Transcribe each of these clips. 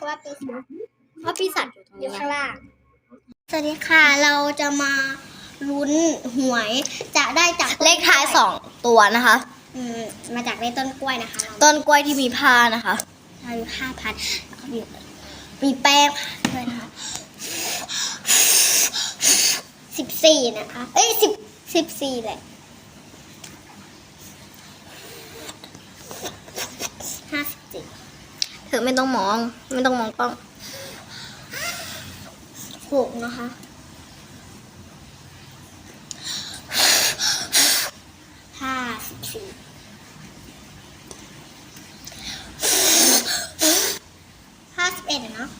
ราะว่าปีศาจเพราะปีศาจอยู่ตรงอยู่นี้ข้างล่าง สวัสดีค่ะเราจะมาลุ้นหวยจะได้จากเลขท้ายสองตัวนะคะ อืมมาจากในต้นกล้วยนะคะเราต้นกล้วยที่มีผ้านะคะอายุห้าพันมีมีแป้งด้วยนะคะสิบสี่นะคะ เอ้ยสิบสิบสี่แหละห้าสิบ เธอไม่ต้องมอง ไม่ต้องมองกล้องหกนะคะ ห้าสิบสี่ห้าสิบเอ็ดเนาะ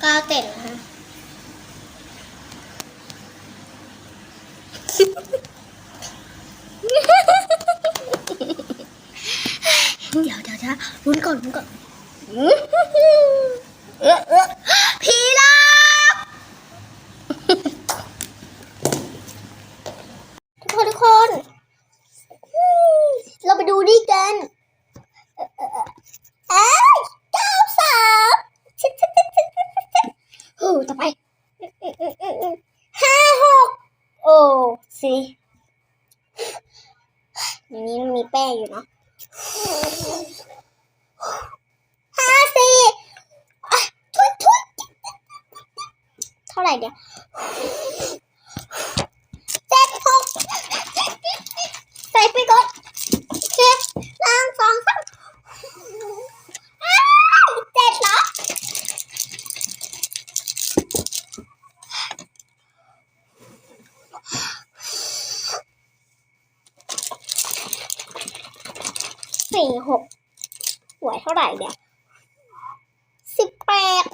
เก้าเจ็ดนะคะ เดี๋ยวเดี๋ยวนะรุ้นก่อนรุ้นก่อนเอ๊ะเอ๊ะผีหลอกทุกคนทุกคน เราไปดูนี่กันเอ้ยเก้าสามชิดชิดชิดชิดชิดชิดชิดหูต่อไป โอ้สี่างนี้มันมีแป้งอยู่เนาะห้าสี่ทุยทุยเท่าไหร่เดี๋ยวเจ็ดหกใส่ไปก่อนโอเคหนึ่งสองสามอ้าวเจ็ดเหรอ สี่หกหวยเท่าไหร่เดี๋ยวสิบแปด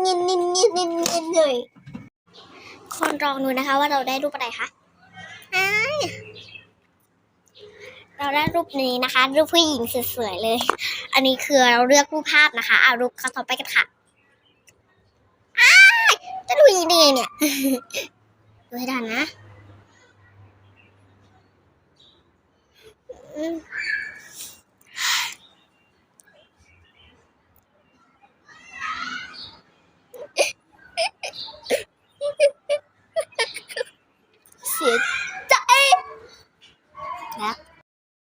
เงินเงินเงินเงินเงินเลยคนลองดูนะคะว่าเราได้รูปอะไรคะอ้ายเราได้รูปนี้นะคะ รูปผู้หญิงสวยๆเลย อันนี้คือเราเลือกรูปภาพนะคะเอารูปเขาต่อไปกันค่ะอ้ายจะดูยังไงเนี่ยดูให้ทันนะ อื